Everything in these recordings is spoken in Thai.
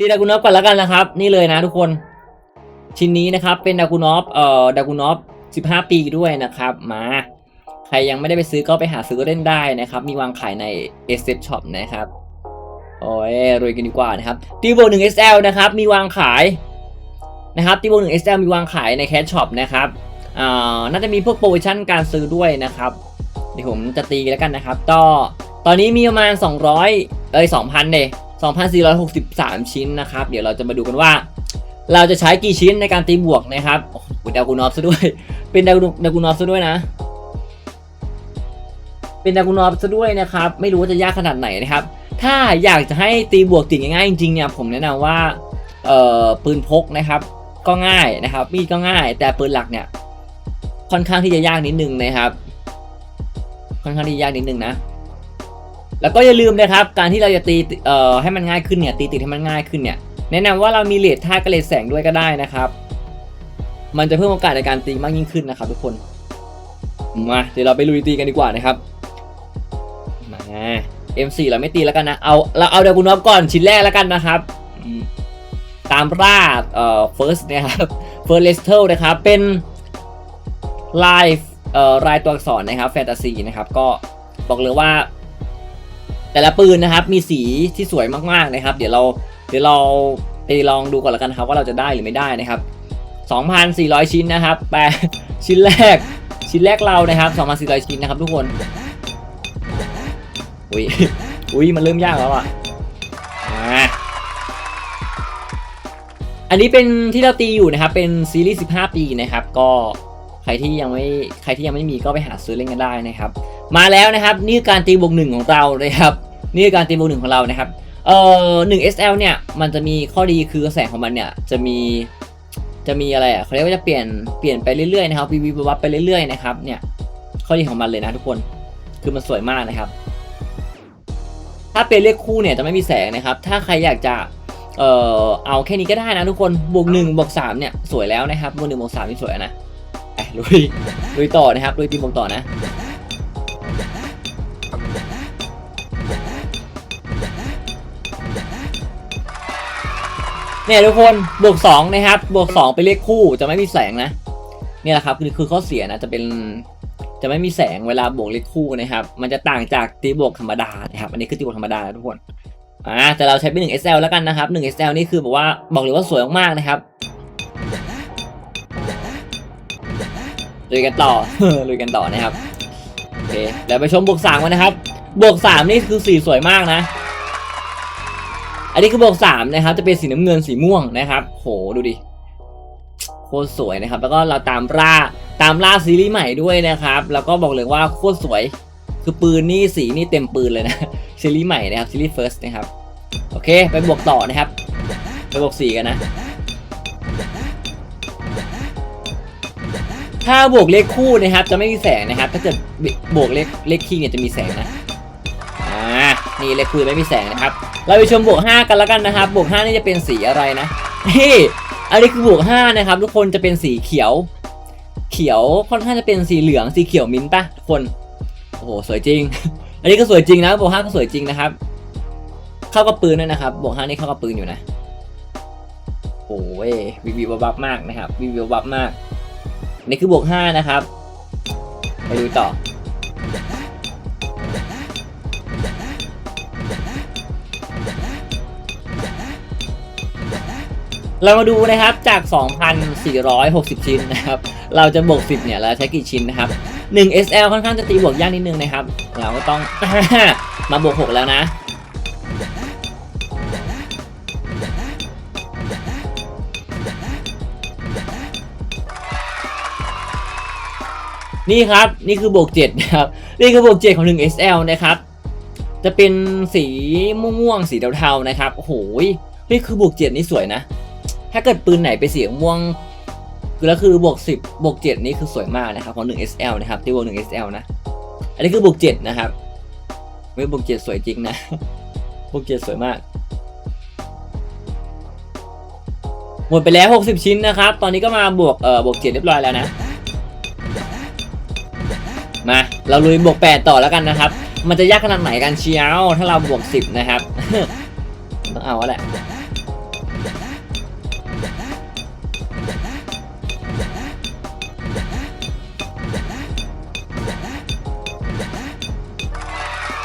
ตีดากูนอฟก่อนแล้วกันนะครับ นี่เลยนะทุกคน ชิ้นนี้นะครับเป็นดากูนอฟเอ่อดากูนอฟ15 ปีด้วยนะครับ มาใครยังไม่ได้ไปซื้อก็ไปหาซื้อเล่นได้นะครับ มีวางขายใน s อ Shop นะครับโอ้ยรวยกันดีกว่านะครับตีโบ1 SL นะครับ มีวางขายนะครับตีโบ1 SL มีวางขายในแคชช็อปนะครับอ่าน่าจะมีพวกโปรโมชั่นการซื้อด้วยนะครับเดี๋ยวผมจะตีแล้วกันนะครับก็ตอนนี้มีประมาณ 200 เอ้ย2,000เด 2,463 ชิ้นนะครับ เดี๋ยวเราจะมาดูกันว่า เราจะใช้กี่ชิ้นในการตีบวกนะครับโอ้โหดาวกูนอฟซะด้วย เป็นดาวดากูนอฟซะด้วยนะ เป็นดาวกูนอฟซะด้วยนะครับ ไม่รู้ว่าจะยากขนาดไหนนะครับ ถ้าอยากจะให้ตีบวกติดง่ายๆจริงๆเนี่ยผมแนะนำว่าเอ่อปืนพกนะครับ ก็ง่ายนะครับ มีดก็ง่าย แต่ปืนหลักเนี่ย ค่อนข้างที่จะยากนิดนึงนะครับ ค่อนข้างที่จะยากนิดนึงนะ แล้วก็อย่าลืมนะครับ การที่เราจะตีเอ่อให้มันง่ายขึ้นเนี่ยตีติดให้มันง่ายขึ้นเนี่ยแนะนำว่าเรามีเลทท่ากระเลทแสงด้วยก็ได้นะครับ มันจะเพิ่มโอกาสในการตีมากยิ่งขึ้นนะครับ ทุกคนมาเดี๋ยวเราไปลุยตีกันดีกว่านะครับมา M4 เราไม่ตีแล้วกันนะเอาเราเอาเดยวกุนอฟก่อนชิ้นแรกแล้วกันนะครับตามราดเอ่อ first เนะครับ first l e s t e l นะครับเป็นลายเอ่อรายตัวอักษรนะครับแฟนตาซีนะครับก็บอกเลยว่า แต่ละปืนนะครับมีสีที่สวยมากๆนะครับ เดี๋ยวเราเดี๋ยวเราไปลองดูก่อนล้วกันครับว่าเราจะได้หรือไม่ได้นะครับ2,400 ชิ้นนะครับแปลชิ้นแรก ชิ้นแรกเรานะครับ2,400 ชิ้นนะครับทุกคนอุ้ยอุ้ยมันเริ่มยากแล้วอะอันนี้เป็นที่เราตีอยู่นะครับ เป็นซีรีส์ 15 ปีนะครับ ก็ใครที่ยังไม่ใครที่ยังไม่มีก็ไปหาซื้อเล่นกันได้นะครับ มาแล้วนะครับ นี่คือการตีบวกหนึ่งของเราเลยครับ นี่คือการตีบวกหนึ่งของเรานะครับเอ่อหนึ่ง SL เนี่ยมันจะมีข้อดีคือกระแสของมันเนี่ยจะมีจะมีอะไรอะเขาเรียกว่าจะเปลี่ยนเปลี่ยนไปเรื่อยๆนะครับวีวีวับไปเรื่อยๆนะครับเนี่ยข้อดีของมันเลยนะทุกคนคือมันสวยมากนะครับ ถ้าเป็นเลขคู่เนี่ยจะไม่มีแสงนะครับ ถ้าใครอยากจะเอ่อเอาแค่นี้ก็ได้นะทุกคนบวกหนึ่งบวกสามเนี่ยสวยแล้วนะครับบวกหนึ่งบวกสามนี่สวยนะไปลุยลุยต่อนะครับลุยตีบวกต่อนะ เนี่ยทุกคนบวกสองนะครับบวกสองเป็นเลขคู่จะไม่มีแสงนะเนี่ยแหละครับคือคือข้อเสียนะจะเป็นจะไม่มีแสงเวลาบวกเลขคู่นะครับ มันจะต่างจากตีบวกธรรมดานะครับ อันนี้คือตีบวกธรรมดานะทุกคนอ่าแต่เราใช้เป็น1 SL แล้วกันนะครับ1 SL นี่คือแบบว่าบอกเลยว่าสวยมากๆนะครับลุยกันต่อลุยกันต่อนะครับโอเคเดี๋ยวไปชมบวกสามกันนะครับ บวกสามนี่คือสีสวยมากนะ อันนี้คือบวกสามนะครับ จะเป็นสีน้ำเงินสีม่วงนะครับ โหดูดิ โคตรสวยนะครับ แล้วก็เราตามล่าตามล่าซีรีส์ใหม่ด้วยนะครับ แล้วก็บอกเลยว่าโคตรสวย คือปืนนี่สีนี่เต็มปืนเลยนะ ซีรีส์ใหม่นะครับ ซีรีส์เฟิร์สนะครับ โอเค ไปบวกต่อนะครับ ไปบวกสี่กันนะ ถ้าบวกเลขคู่นะครับ จะไม่มีแสงนะครับ ถ้าเกิดบวกเลขเลขคี่เนี่ยจะมีแสงนะ อ่า นี่เลขคู่ไม่มีแสงนะครับ เราไปชมบวก 5 กันแล้วกันนะครับ บวก 5 นี่จะเป็นสีอะไรนะนี่อันนี้คือบวก 5 นะครับ ทุกคนจะเป็นสีเขียว เขียวค่อนข้างจะเป็นสีเหลือง สีเขียวมิ้นท์ปะทุกคน โอ้โห สวยจริง อันนี้ก็สวยจริงนะ บวก 5 ก็สวยจริงนะครับ เข้ากับปืนด้วยนะครับ บวก 5 นี่เข้ากับปืนอยู่นะ โอ้ยวิวิวบับมากนะครับวิววิวบับมากนนี้คือบวก 5 นะครับ ไปดูต่อ เรามาดูนะครับจาก 2,460 ชิ้นนะครับ เราจะบวก10เนี่ยเราใช้กี่ชิ้นนะครับ1 SL ค่อนข้างจะตีบวกยากนิดนึงนะครับ เราก็ต้อง มาบวก 6 แล้วนะ นี่ครับ นี่คือบวก7นะครับ นี่คือบวก 7 ของ 1 SL นะครับ จะเป็นสีม่วงๆสีเทาๆนะครับ โอ้โหนี่คือบวก7นี่สวยนะ ถ้าเกิดปืนไหนไปนสีม่วงแล้วคือบวก10บวก7นี่คือสวยมากนะครับของ1 SL นะครับที่บวก1 SL นะ อันนี้คือบวก7นะครับไม่บวก7สวยจริงนะบวก7สวยมาก หมดไปแล้ว 60 ชิ้นนะครับ ตอนนี้ก็มาบวกเอ่อบวก7เรียบร้อยแล้วนะ มาเราลุยบวก 8 ต่อแล้วกันนะครับ มันจะยากขนาดไหนกันเชียวถ้าเราบวก 10 นะครับ ต้องเอาแหละ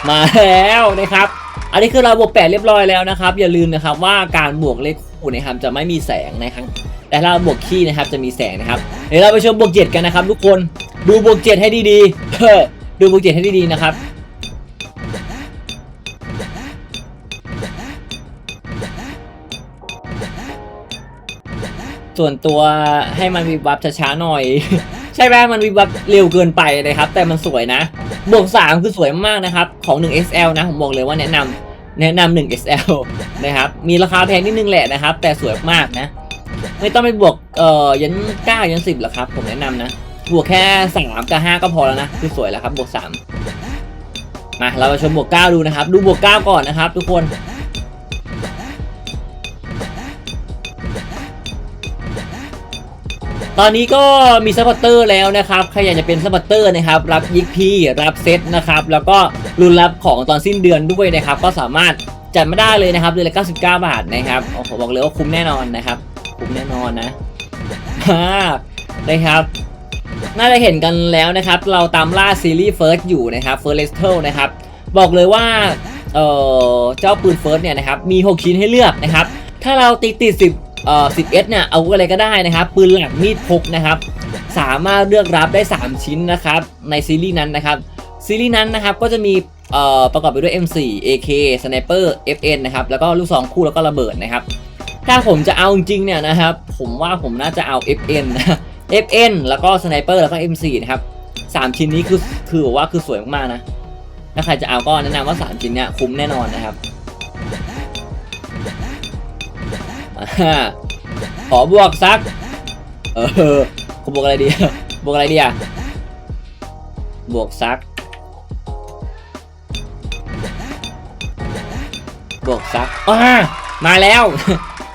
มาแล้วนะครับ อันนี้คือเราบวกแปดเรียบร้อยแล้วนะครับ อย่าลืมนะครับว่าการบวกเลขคู่นะครับจะไม่มีแสงนะครับแต่ถ้าเราบวกขี้นะครับจะมีแสงนะครับเดี๋ยวเราไปชมบวกเจ็ดกันนะครับ ทุกคนดูบวกเจ็ดให้ดีๆดูบวกเจ็ดให้ดีๆนะครับส่วนตัวให้มันวิบวับช้าๆหน่อย ใช่ไหมมันวิบวับเร็วเกินไปนะครับ แต่มันสวยนะ บวกสามคือสวยมากนะครับ ของ 1XL นะ ผมบอกเลยว่าแนะนำแนะนำ 1XL นะครับ มีราคาแพงนิดนึงแหละนะครับ แต่สวยมากนะ ไม่ต้องไปบวกเอ่อยันเก้ายันสิบหรอกครับ ผมแนะนำนะ บวกแค่สามกับห้าก็พอแล้วนะ คือสวยแล้วครับ บวกสามมาเรามาชมบวกเก้าดูนะครับ ดูบวกเก้าก่อนนะครับ ทุกคน ตอนนี้ก็มีซัพพอร์เตอร์แล้วนะครับใครอยากจะเป็นซัพพอร์เตอร์นะครับรับยิกพีรับเซตนะครับแล้วก็รุนรับของตอนสิ้นเดือนด้วยนะครับก็สามารถจัดมาได้เลยนะครับเดือนละ99 บาทนะครับโอ้โหบอกเลยว่าคุ้มแน่นอนนะครับ คุ้มแน่นอนนะนะครับน่าจะเห็นกันแล้วนะครับ เราตามล่าซีรีส์เฟิร์สอยู่นะครับเฟิร์สเลสเทลนะครับบอกเลยว่าเออเจ้าปืนเฟิร์สเนี่ยนะครับมี 6 ชิ้นให้เลือกนะครับถ้าเราติดติด10 เอ่อ 10S เนี่ยเอาอะไรก็ได้นะครับ ปืนหลักมีดพกนะครับ สามารถเลือกรับได้ 3 ชิ้นนะครับ ในซีรีส์นั้นนะครับ ซีรีส์นั้นนะครับก็จะมีเอ่อประกอบไปด้วย M4 AK Sniper FN นะครับแล้วก็ลูกซองคู่แล้วก็ระเบิดนะครับ ถ้าผมจะเอาจริงๆเนี่ยนะครับ ผมว่าผมน่าจะเอา FN นะ FN แล้วก็ Sniper แล้วก็ M4 นะครับสามชิ้นนี้คือคือว่าคือสวยมากๆนะ ถ้าใครจะเอาก็แนะนำว่า 3 ชิ้นเนี่ยคุ้มแน่นอนนะครับ ขอบวกสัก เออผมบวกอะไรดี บวกอะไรดีอะ บวกสัก บวกสักอ่ามาแล้ว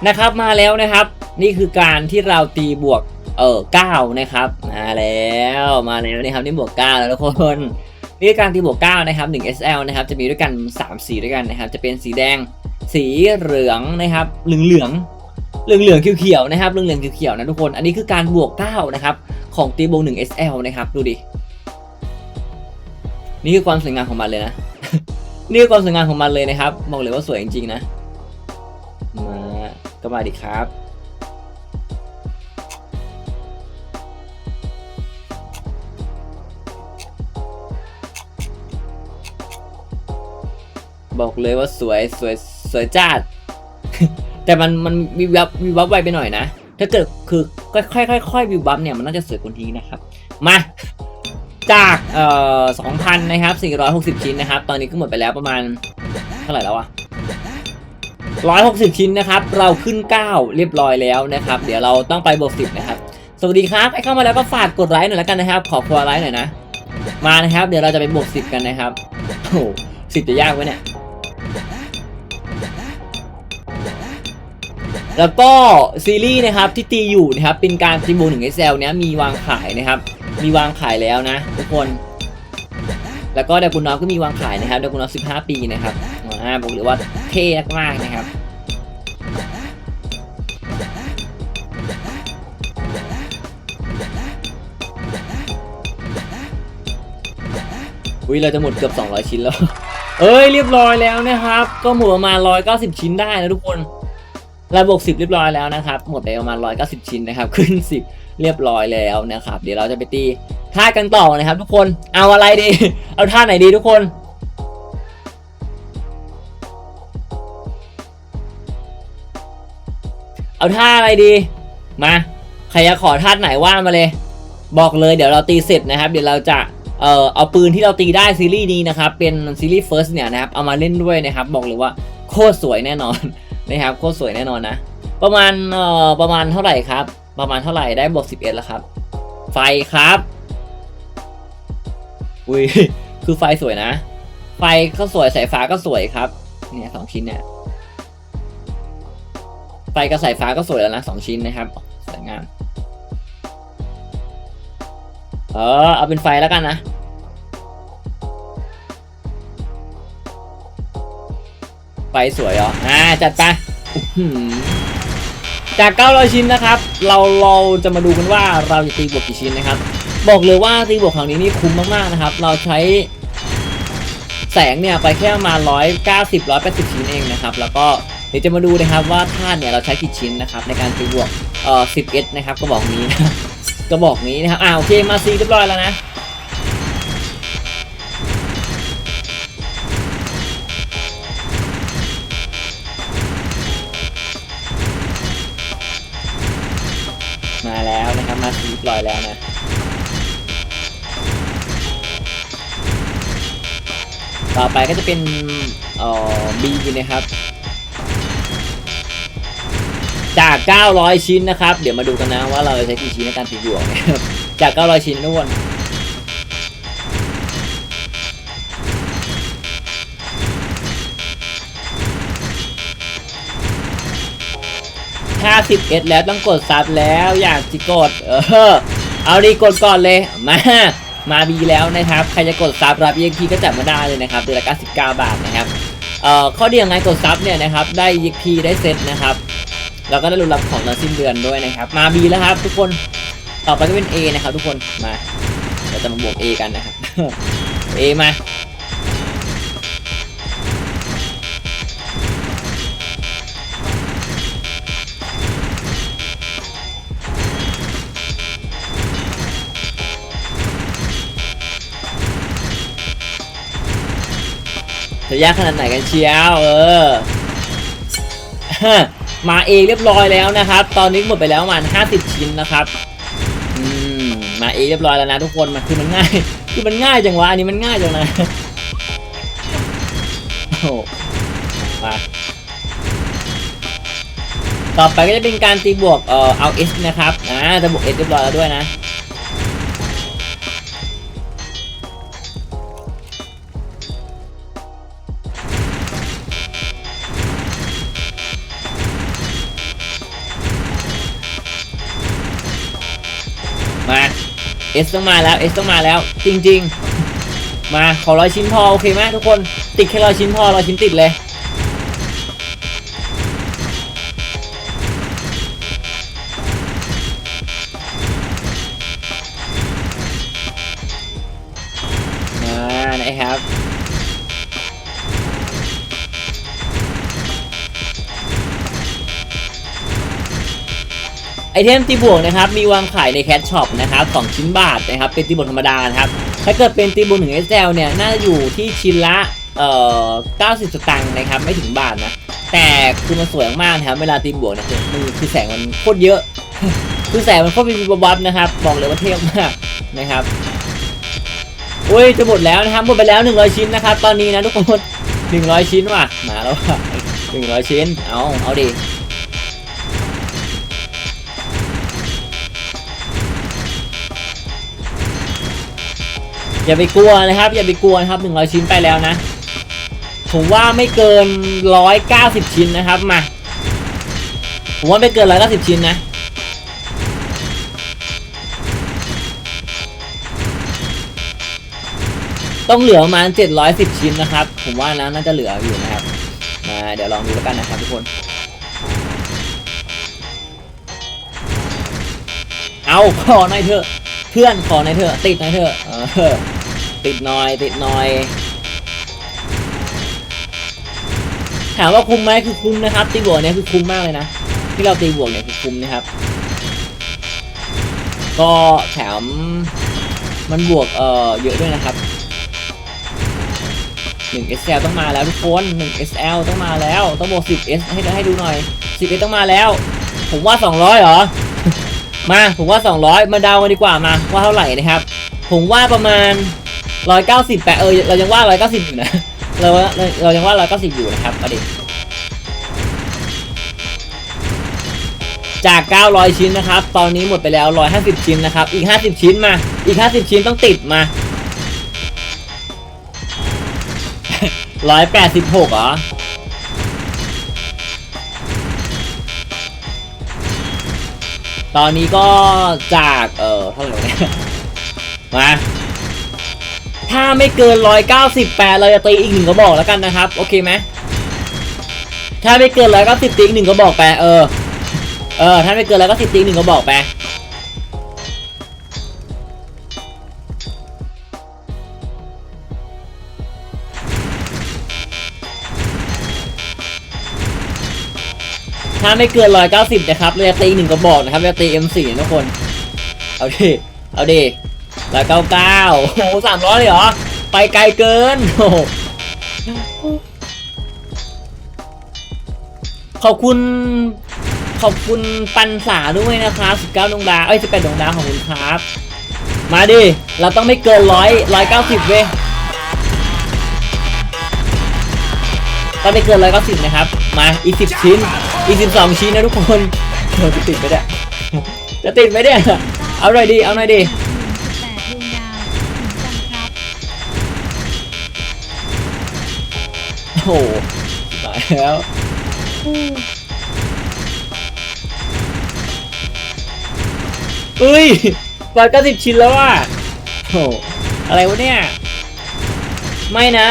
นะครับมาแล้วนะครับ นี่คือการที่เราตีบวกเออเก้านะครับ มาแล้วมาแล้วนี่ครับนี่บวกเก้าแล้วทุกคนนี่คือการตีบวก9นะครับ 1SL นะครับจะมีด้วยกัน 3 สีด้วยกันนะครับ จะเป็นสีแดง สีเหลืองนะครับเหลืองเหลือง เหลืองๆเขียวๆนะครับเหลืองๆเขียวๆนะทุกคน อันนี้คือการบวก9นะครับของตีโบวก 1SL นะครับดูดิ นี่คือความสวยงามของมันเลยนะ นี่คือความสวยงามของมันเลยนะครับบอกเลยว่าสวยจริงๆนะ มาก็มาดิครับบอกเลยว่าสวยสวยสวยจัด แต่มันมันวิบวับวิบวับไวไปหน่อยนะ ถ้าเกิดคือค่อยค่อยค่อยวิบวับเนี่ยมันน่าจะสวยกว่านี้นะครับ มาจากเอ่อ2,000นะครับ460ชิ้นนะครับ ตอนนี้ก็หมดไปแล้วประมาณเท่าไหร่แล้วอะ160ชิ้นนะครับ เราขึ้น9เรียบร้อยแล้วนะครับ เดี๋ยวเราต้องไปบวก10นะครับ สวัสดีครับใครเข้ามาแล้วก็ฝากกดไลค์หน่อยแล้วกันนะครับ ขอครัวไลค์หน่อยนะ มานะครับ เดี๋ยวเราจะไปบวก10กันนะครับโอ้โหสิบจะยากไหมเนี่ย แล้วก็ซีรีส์นะครับที่ตีอยู่นะครับเป็นการตีบูหนึ่ง SL เนี้ยมีวางขายนะครับมีวางขายแล้วนะทุกคน แล้วก็เดกุณนนอฟก็มีวางขายนะครับเดกุณนนอฟ15ปีนะครับอ่าบอกเลยว่าเท่มากๆนะครับอุ้ยเราจะหมดเกือบ 200 ชิ้นแล้ว เอ้ยเรียบร้อยแล้วนะครับ ก็หมดประมาณ 190 ชิ้นได้นะทุกคน ระบบ10 เรียบร้อยแล้วนะครับ หมดไปประมาณ 190 ชิ้นนะครับ ขึ้น 10 เรียบร้อยแล้วนะครับ เดี๋ยวเราจะไปตีท่ากันต่อนะครับ ทุกคน เอาอะไรดี เอาท่าไหนดีทุกคน เอาท่าอะไรดี มา ใครจะขอท่าไหนว่ามาเลย บอกเลยเดี๋ยวเราตีเสร็จนะครับ เดี๋ยวเราจะเอ่อเอาปืนที่เราตีได้ซีรีส์นี้นะครับ เป็นซีรีส์ First เนี่ยนะครับ เอามาเล่นด้วยนะครับ บอกเลยว่าโคตรสวยแน่นอน นะครับโคตรสวยแน่นอนนะ ประมาณเอ่อประมาณเท่าไหร่ครับ ประมาณเท่าไหร่ได้บวก11 แล้วครับ ไฟครับอุ้ยคือไฟสวยนะ ไฟก็สวยสายฟ้าก็สวยครับเนี่ยสองชิ้นเนี่ยไฟกับสายฟ้าก็สวยแล้วนะสองชิ้นนะครับสวยงามเออเอาเป็นไฟแล้วกันนะ ไฟสวยเหรออ่าจัดไปอื้อหือจาก 900 ชิ้นนะครับ เราเราจะมาดูกันว่าเราจะตีบวกกี่ชิ้นนะครับ บอกเลยว่าตีบวกครั้งนี้นี่คุ้มมากๆนะครับ เราใช้แสงเนี่ยไปแค่ประมาณ190 180 ชิ้นเองนะครับ แล้วก็เดี๋ยวจะมาดูนะครับว่าธาตุเนี่ยเราใช้กี่ชิ้นนะครับในการตีบวกเอ่อ 10s นะครับก็บอกนี้นะก็บอกนี้นะครับอ่าโอเคมาซีเรียบร้อยแล้วนะ บร้อยแล้วนะต่อไปก็จะเป็นเอ่อ B นะครับ จาก 900 ชิ้นนะครับ เดี๋ยวมาดูกันนะว่าเราจะใช้กี่ชิ้นในการตีบวกนะครับจาก 900 ชิ้นนะทุกคน ถ้า11แล้วต้องกดซับแล้วอยากจะกด เออ เอาดีกดก่อนเลย มา มาบีแล้วนะครับ ใครจะกดซับรับ EXP ก็จัดมาได้เลยนะครับเดือนละ99บาทนะครับ เอ่อ ข้อดีของการกดซับเนี่ยนะครับ ได้ EXP ได้เซตนะครับ แล้วก็ได้รุนรับของตอนสิ้นเดือนด้วยนะครับ มา B แล้วครับ ทุกคน ต่อไปก็เป็น A นะครับ ทุกคน มา เราจะมาบวก A กันนะครับ A มา จะยากขนาดไหนกันเชียวเออมาเองเรียบร้อยแล้วนะครับ ตอนนี้หมดไปแล้วประมาณ50 ชิ้นนะครับอืมมาเองเรียบร้อยแล้วนะทุกคนมันคือมันง่าย คือมันง่ายจังวะอันนี้มันง่ายจังนะโอ้โหมาต่อไปก็จะเป็นการตีบวกเอ่อเอา S นะครับอ่าจะบวก S เรียบร้อยแล้วด้วยนะ S ต้องมาแล้ว S ต้องมาแล้ว จริง ๆ มาขอร้อยชิ้นพอโอเคไหมทุกคน ติดแค่ร้อยชิ้นพอร้อยชิ้นติดเลย เทมตีบวกนะครับมีวางขายในแคชช็อปนะครับ2ชิ้นบาทนะครับเป็นตีบวกธรรมดานะครับถ้าเกิดเป็นตีบวก1 SL เนี่ยน่าจะอยู่ที่ชิ้นละเอ่อ90 สตางค์นะครับไม่ถึงบาทนะแต่คือมันสวยมากนะครับเวลาตีบวกนี่ยคือมันคือแสงมันโคตรเยอะคือแสงมันโคตรมีบวับนะครับบอกเลยว่าเท่มากนะครับโอ้ยจะหมดแล้วนะครับหมดไปแล้ว 100 ชิ้นนะครับตอนนี้นะทุกคน100 ชิ้นว่ะมาแล้วว่ะ100 ชิ้นเอาเอาดิ อย่าไปกลัวนะครับ อย่าไปกลัวนะครับ 100 ชิ้นไปแล้วนะ ผมว่าไม่เกิน 190 ชิ้นนะครับมา ผมว่าไม่เกิน 190 ชิ้นนะต้องเหลือประมาณ 710 ชิ้นนะครับ ผมว่านะน่าจะเหลืออยู่นะครับ มาเดี๋ยวลองดูแล้วกันนะครับทุกคน เอาขอหน่อยเถอะ เพื่อนขอหน่อยเถอะ ติดหน่อยเถอะเออ ติดหน่อย ติดหน่อย ถามว่าคุ้มไหมคือคุ้มนะครับ ตีบวกเนี่ยคือคุ้มมากเลยนะ ที่เราตีบวกเนี่ยคือคุ้มนะครับ ก็แถมมันบวกเอ่อเยอะด้วยนะครับ1 SL ต้องมาแล้วทุกคน1 SL ต้องมาแล้ว ต้องบวก 10S ให้ให้ดูหน่อย 10S ต้องมาแล้ว ผมว่า 200 เหรอ มา ผมว่า 200 มาเดากันดีกว่ามาว่าเท่าไหร่นะครับ ผมว่าประมาณ 190แปะเออเรายังว่า190อยู่นะเราเรายังว่า190อยู่นะครับมาดิจาก 900 ชิ้นนะครับ ตอนนี้หมดไปแล้ว 150 ชิ้นนะครับ อีก 50 ชิ้นมา อีก 50 ชิ้นต้องติดมา 186เหรอ ตอนนี้ก็จาก เออเท่าไหร่เนี่ยมา ถ้าไม่เกิน 198 เราจะตีอีกหนึ่งกระบอกแล้วกันนะครับ โอเคไหมถ้าไม่เกินร้อยเก้าสิบตีอีกหนึ่งกระบอกไปเออ เออ ถ้าไม่เกินร้อยก้ตีอีกหนึ่งกระบอกไปถ้าไม่เกินร้อยเก้าสิบนะครับเราจะตีหนึ่งกระบอกนะครับเราจะตีเอ็มสี่ทุกคน เอาดิ เอาดิ ร้อยเก้าเก้าโอ้โหสามร้อยเลยเหรอ ไปไกลเกินโอ้ขอบคุณ ขอบคุณปันสาด้วยนะครับ19ดวงดาวเอ้ย18ดดวงดาวของคุณครับ มาดิ เราต้องไม่เกินร้อยร้อยเก้าสิบเว้ยต้องไม่เกินร้อยเก้าสิบนะครับ มาอีกสิบชิ้น อีกสิบสองชิ้นนะทุกคนเออจะติดไหมเนี่ยจะติดไหมเนี่ยเอาหน่อยดิเอาหน่อยดิ หตายแล้วเอ้ยร้อยเก้าสิบชิ้นแล้วอะโอ้โหอะไรวะเนี่ย ไม่นะ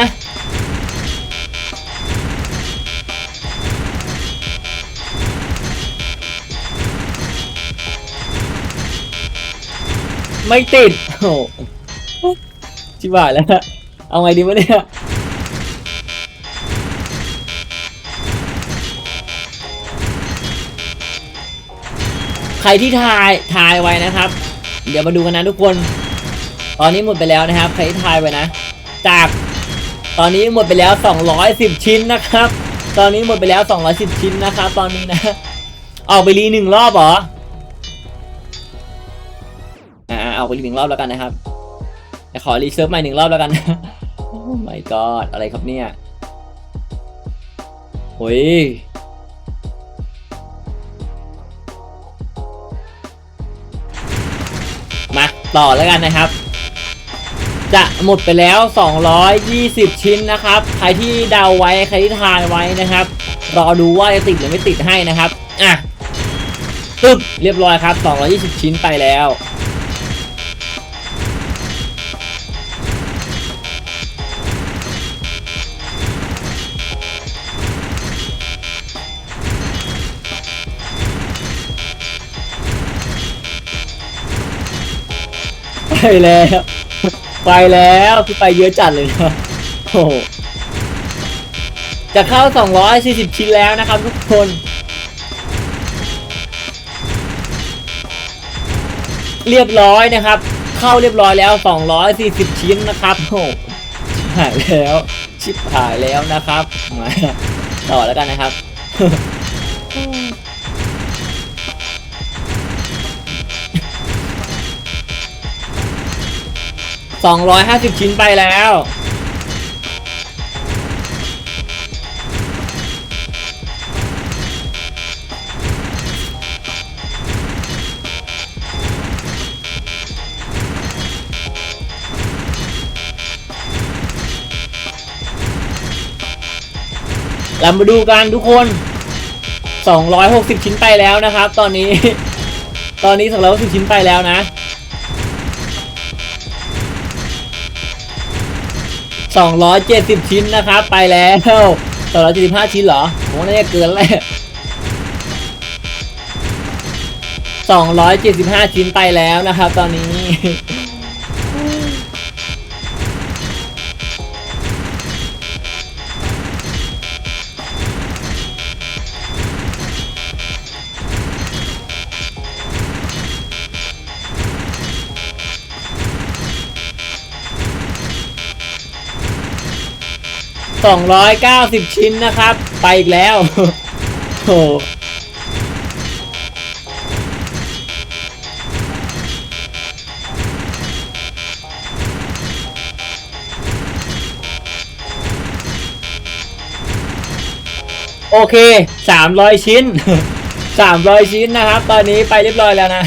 ไม่ติดโอ้ชิบหายแล้ว เอาไงดีวะเนี่ย ใครที่ทายทายไว้นะครับ เดี๋ยวมาดูกันนะทุกคน ตอนนี้หมดไปแล้วนะครับ ใครที่ทายไว้นะ จากตอนนี้หมดไปแล้ว 210 ชิ้นนะครับ ตอนนี้หมดไปแล้ว 210 ชิ้นนะครับ ตอนนี้นะ ออกไปรีหนึ่งรอบเหรออ่าเอาไปรีหนึ่งรอบแล้วกันนะครับขอรีเซิร์ฟใหม่หนึ่งรอบแล้วกันโอ้ my god อะไรครับเนี่ยโอ้ย ต่อแล้วกันนะครับ จะหมดไปแล้ว 220 ชิ้นนะครับ ใครที่เดาไว้ใครที่ทานไว้นะครับ รอดูว่าจะติดหรือไม่ติดให้นะครับ อะตึ๊บเรียบร้อยครับ 220 ชิ้นไปแล้ว แล้ว ไปแล้วคือไปเยอะจัดเลยนะโอ้จะเข้า 240 ชิ้นแล้วนะครับทุกคน เรียบร้อยนะครับ เข้าเรียบร้อยแล้ว 240 ชิ้นนะครับโอ้หชิบหายแล้ว ชิบหายแล้วนะครับมาต่อแล้วกันนะครับ 250 ชิ้นไปแล้ว เรามาดูกันทุกคน 260 ชิ้นไปแล้วนะครับ ตอนนี้ ตอนนี้260ชิ้นไปแล้วนะ 270 ชิ้นนะครับ ไปแล้ว 275 ชิ้นเหรอผมว่าน่าจะเกินแล้ว275 ชิ้นไปแล้วนะครับ ตอนนี้ 290 ชิ้นนะครับ ไปอีกแล้วโอ้โอเค 300 ชิ้น 300 ชิ้นนะครับ ตอนนี้ไปเรียบร้อยแล้วนะ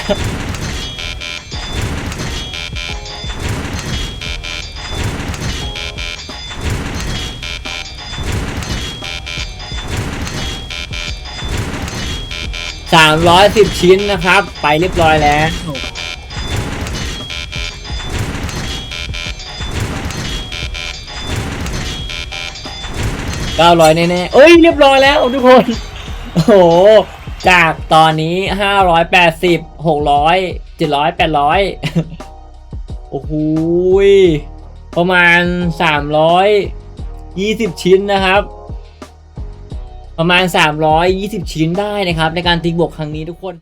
สามร้อยสิบชิ้นนะครับ ไปเรียบร้อยแล้วเก้าร้อยแน่ๆเอ้ยเรียบร้อยแล้วทุกคน โอ้โห จากตอนนี้ห้าร้อยแปดสิบหกร้อยเจ็ดร้อยแปดร้อยโอ้โหประมาณสามร้อยยี่สิบชิ้นนะครับ ประมาณ 320 ชิ้นได้นะครับ ในการตีบวกครั้งนี้ทุกคน